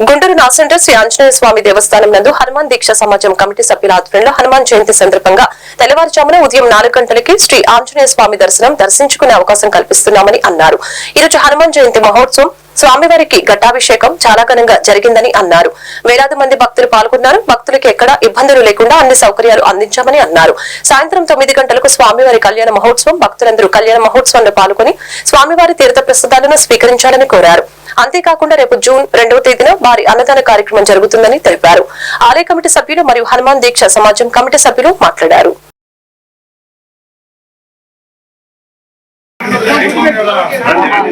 గుంటూరు నాసెంటర్ శ్రీ ఆంజనేయ స్వామి దేవస్థానం నందు హనుమాన్ దీక్ష సమాజం కమిటీ సభ్యుల ఆధ్వర్యంలో హనుమాన్ జయంతి సందర్భంగా తెల్లవారుజామున ఉదయం నాలుగు గంటలకి శ్రీ ఆంజనేయ స్వామి దర్శనం దర్శించుకునే అవకాశం కల్పిస్తున్నామని అన్నారు. ఈరోజు హనుమాన్ జయంతి మహోత్సవం స్వామివారికి ఘట్టాభిషేకం చాలా ఘనంగా జరిగిందని అన్నారు. వేలాది మంది భక్తులు పాల్గొన్నారు. భక్తులకి ఎక్కడా ఇబ్బందులు లేకుండా అన్ని సౌకర్యాలు అందించామని అన్నారు. సాయంత్రం తొమ్మిది గంటలకు స్వామివారి కళ్యాణ మహోత్సవం భక్తులందరూ కళ్యాణ మహోత్సవంలో పాల్గొని స్వామివారి తీర్థ ప్రసాదాలను స్వీకరించాలని కోరారు. అంతేకాకుండా రేపు జూన్ రెండవ తేదీన వారి అన్నదాన కార్యక్రమం జరుగుతుందని తెలిపారు. ఆలయ కమిటీ సభ్యులు మరియు హనుమాన్ దీక్ష సమాజం కమిటీ సభ్యులు మాట్లాడారు.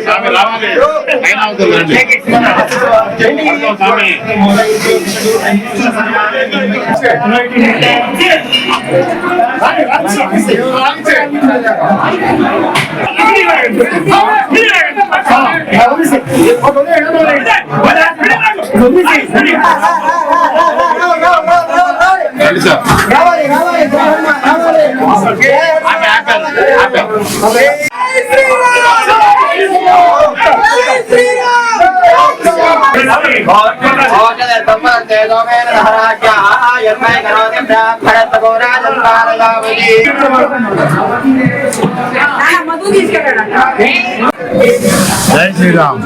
స్వామి తీసుకెళ్ళాడు జై శ్రీరామ్.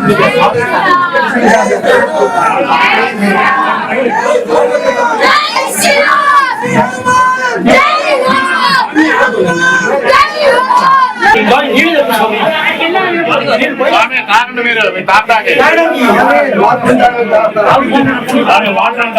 తాగండి మీరు మీ తాగడానికి వాటర్ అంట